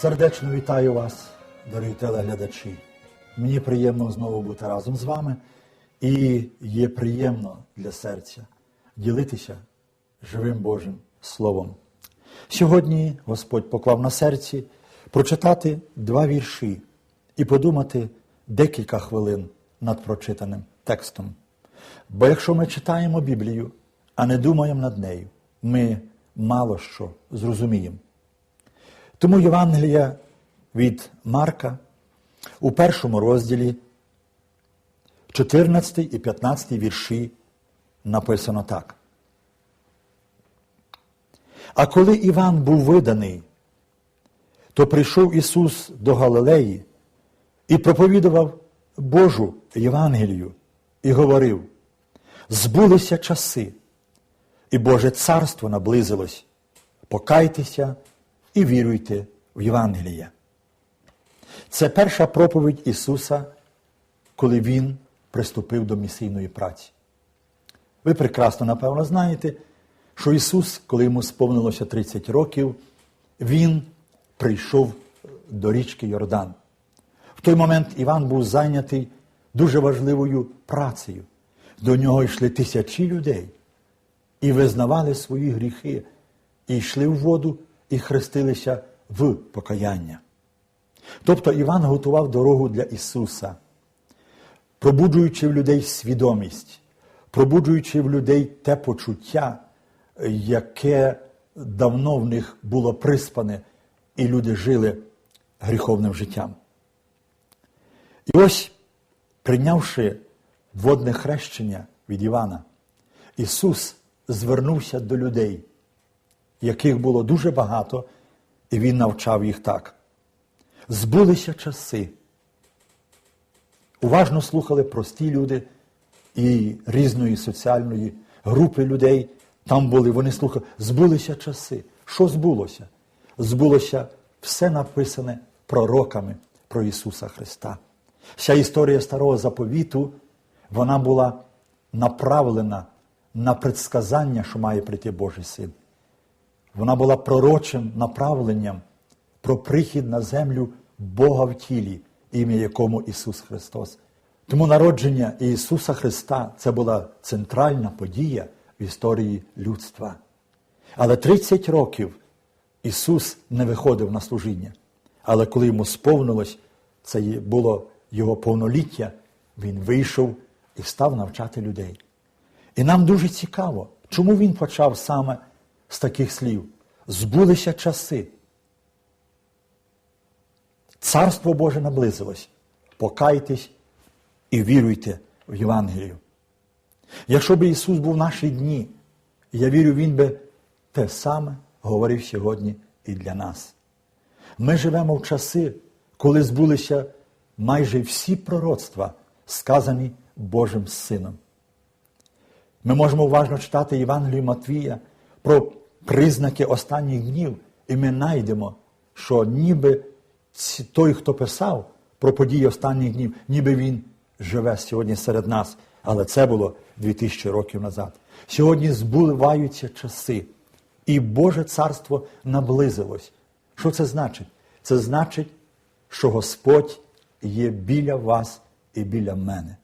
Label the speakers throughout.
Speaker 1: Сердечно вітаю вас, дорогі телеглядачі. Мені приємно знову бути разом з вами, і є приємно для серця ділитися живим Божим Словом. Сьогодні Господь поклав на серці прочитати два вірші і подумати декілька хвилин над прочитаним текстом. Бо якщо ми читаємо Біблію, а не думаємо над нею, ми мало що зрозуміємо. Тому Євангелія від Марка у першому розділі 14 і 15 вірші написано так. А коли Іван був виданий, то прийшов Ісус до Галилеї і проповідував Божу Євангелію і говорив: збулися часи, і Боже царство наблизилось. Покайтеся і віруйте в Євангеліє. Це перша проповідь Ісуса, коли Він приступив до місійної праці. Ви прекрасно, напевно, знаєте, що Ісус, коли йому сповнилося 30 років, Він прийшов до річки Йордан. В той момент Іван був зайнятий дуже важливою працею. До нього йшли тисячі людей і визнавали свої гріхи, і йшли в воду і хрестилися в покаяння. Тобто Іван готував дорогу для Ісуса, пробуджуючи в людей свідомість, пробуджуючи в людей те почуття, яке давно в них було приспане, і люди жили гріховним життям. І ось, прийнявши водне хрещення від Івана, Ісус звернувся до людей, яких було дуже багато, і Він навчав їх так. Збулися часи. Уважно слухали прості люди і різної соціальної групи людей. Там були, вони слухали, збулися часи. Що збулося? Збулося все написане пророками про Ісуса Христа. Вся історія старого заповіту, вона була направлена на предсказання, що має прийти Божий син. Вона була пророчим направленням про прихід на землю Бога в тілі, ім'я якому Ісус Христос. Тому народження Ісуса Христа це була центральна подія в історії людства. Але 30 років Ісус не виходив на служіння. Але коли йому сповнилось, це було Його повноліття, Він вийшов і став навчати людей. І нам дуже цікаво, чому він почав саме з таких слів. Збулися часи. Царство Боже наблизилось. Покайтесь і віруйте в Євангелію. Якщо б Ісус був в наші дні, я вірю, Він би те саме говорив сьогодні і для нас. Ми живемо в часи, коли збулися майже всі пророцтва, сказані Божим Сином. Ми можемо уважно читати Євангелію Матвія про признаки останніх днів, і ми знайдемо, що ніби той, хто писав про події останніх днів, ніби він живе сьогодні серед нас. Але це було 2000 років назад. Сьогодні збуваються часи, і Боже царство наблизилось. Що це значить? Це значить, що Господь є біля вас і біля мене.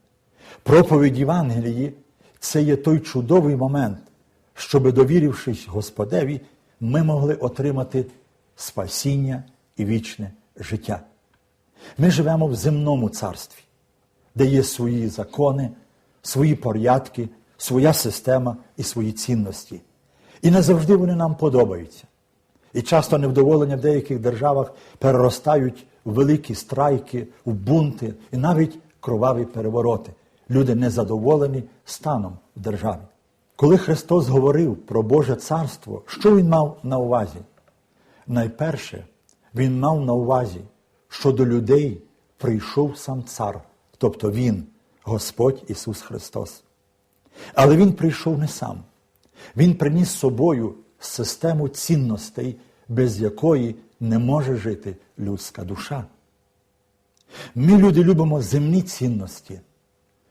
Speaker 1: Проповідь Євангелії це є той чудовий момент, щоб, довірившись Господеві, ми могли отримати спасіння і вічне життя. Ми живемо в земному царстві, де є свої закони, свої порядки, своя система і свої цінності. І не завжди вони нам подобаються. І часто невдоволення в деяких державах переростають в великі страйки, в бунти і навіть кроваві перевороти. Люди незадоволені станом в державі. Коли Христос говорив про Боже Царство, що Він мав на увазі? Найперше, Він мав на увазі, що до людей прийшов сам цар, тобто Він, Господь Ісус Христос. Але Він прийшов не сам. Він приніс з собою систему цінностей, без якої не може жити людська душа. Ми, люди, любимо земні цінності.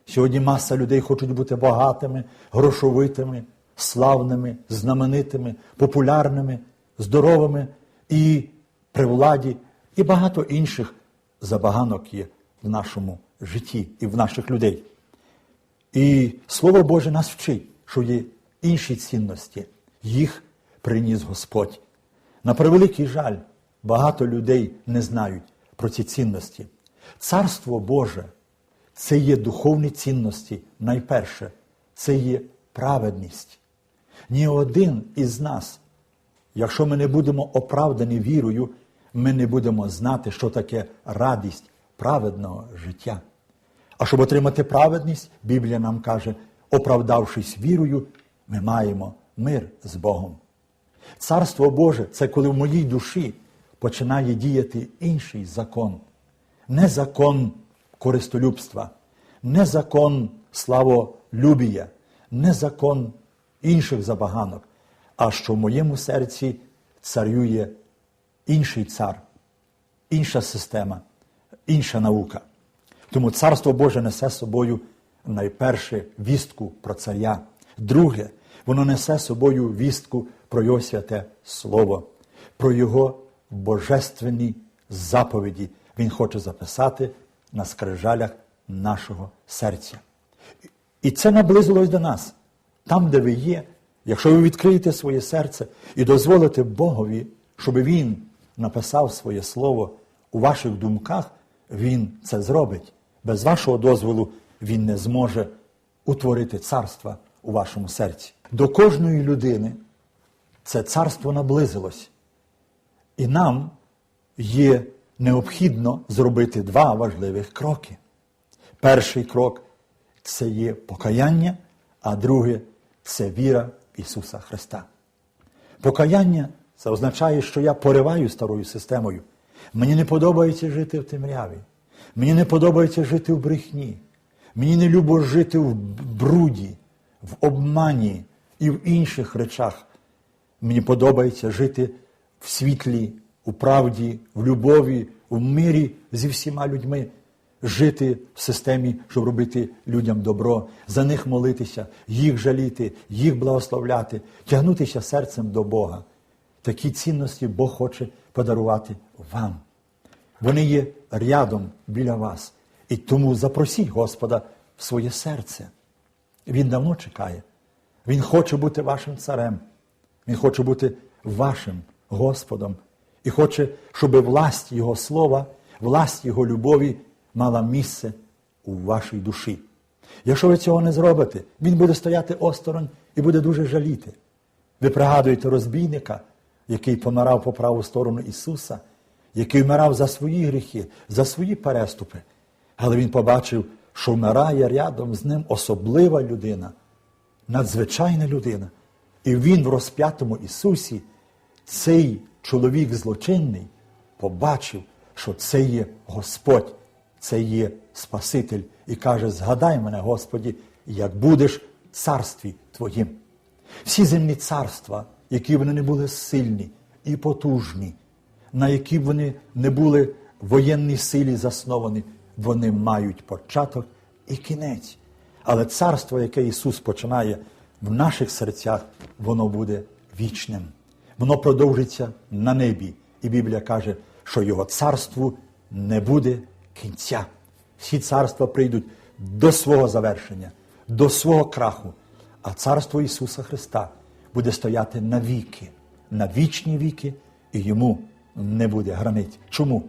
Speaker 1: Сьогодні маса людей хочуть бути багатими, грошовитими, славними, знаменитими, популярними, здоровими і при владі І багато інших забаганок є в нашому житті і в наших людей. І Слово Боже нас вчить, що є інші цінності. Їх приніс Господь. На превеликий жаль, багато людей не знають про ці цінності. Царство Боже це є духовні цінності найперше, це є праведність. Ні один із нас, якщо ми не будемо оправдані вірою, ми не будемо знати, що таке радість праведного життя. А щоб отримати праведність, Біблія нам каже, оправдавшись вірою, ми маємо мир з Богом. Царство Боже це коли в моїй душі починає діяти інший закон. Не закон користолюбства, не закон славолюбія, не закон інших забаганок, а що в моєму серці царює інший цар, інша система, інша наука. Тому Царство Боже несе собою найперше вістку про царя. Друге, воно несе собою вістку про його святе Слово, про його божественні заповіді. Він хоче записати на скрижалях нашого серця. І це наблизилось до нас. Там, де ви є, якщо ви відкриєте своє серце і дозволите Богові, щоб Він написав своє слово у ваших думках, Він це зробить. Без вашого дозволу Він не зможе утворити царство у вашому серці. До кожної людини це царство наблизилось. І нам є необхідно зробити два важливих кроки. Перший крок це є покаяння, а друге це віра в Ісуса Христа. Покаяння це означає, що я пориваю старою системою. Мені не подобається жити в темряві. Мені не подобається жити в брехні. Мені не любо жити в бруді, в обмані і в інших речах. Мені подобається жити в світлі, у правді, в любові, в мирі зі всіма людьми, жити в системі, щоб робити людям добро, за них молитися, їх жаліти, їх благословляти, тягнутися серцем до Бога. Такі цінності Бог хоче подарувати вам. Вони є рядом біля вас. І тому запросіть Господа в своє серце. Він давно чекає. Він хоче бути вашим царем. Він хоче бути вашим Господом. І хоче, щоб власть Його слова, власть Його любові мала місце у вашій душі. Якщо ви цього не зробите, Він буде стояти осторонь і буде дуже жаліти. Ви пригадуєте розбійника, який помирав по праву сторону Ісуса, який вмирав за свої гріхи, за свої переступи. Але він побачив, що вмирає рядом з ним особлива людина, надзвичайна людина. І він в розп'ятому Ісусі, цей чоловік злочинний, побачив, що це є Господь, це є Спаситель, і каже: Згадай мене, Господі, як будеш в царстві Твоїм. Всі земні царства, які вони не були сильні і потужні, на які б вони не були в воєнній силі засновані, вони мають початок і кінець. Але царство, яке Ісус починає в наших серцях, воно буде вічним. Воно продовжиться на небі. І Біблія каже, що Його царству не буде кінця. Всі царства прийдуть до свого завершення, до свого краху. А царство Ісуса Христа буде стояти на віки, на вічні віки, і йому не буде границь. Чому?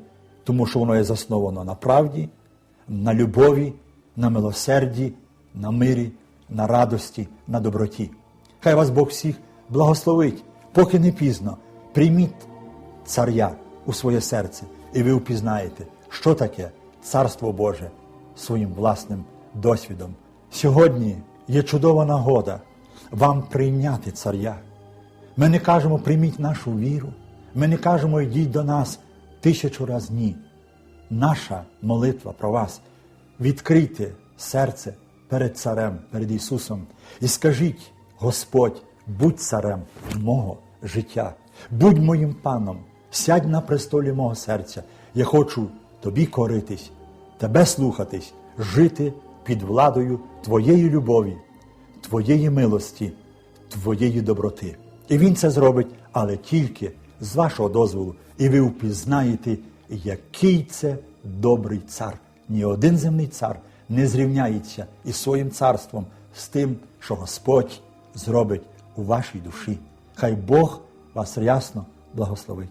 Speaker 1: Тому що воно є засновано на правді, на любові, на милосерді, на мирі, на радості, на доброті. Хай вас Бог всіх благословить, поки не пізно. Прийміть царя у своє серце, і ви впізнаєте, що таке Царство Боже своїм власним досвідом. Сьогодні є чудова нагода вам прийняти царя. Ми не кажемо, прийміть нашу віру. Ми не кажемо, йдіть до нас тисячу раз ні. Наша молитва про вас. Відкрийте серце перед Царем, перед Ісусом і скажіть, Господь, будь царем мого життя, будь моїм паном, сядь на престолі мого серця. Я хочу тобі коритись, тебе слухатись, жити під владою Твоєї любові, Твоєї милості, Твоєї доброти. І Він це зробить, але тільки з вашого дозволу, і ви впізнаєте який це добрий цар. Ні один земний цар не зрівняється із своїм царством з тим, що Господь зробить у вашій душі. Хай Бог вас рясно благословить.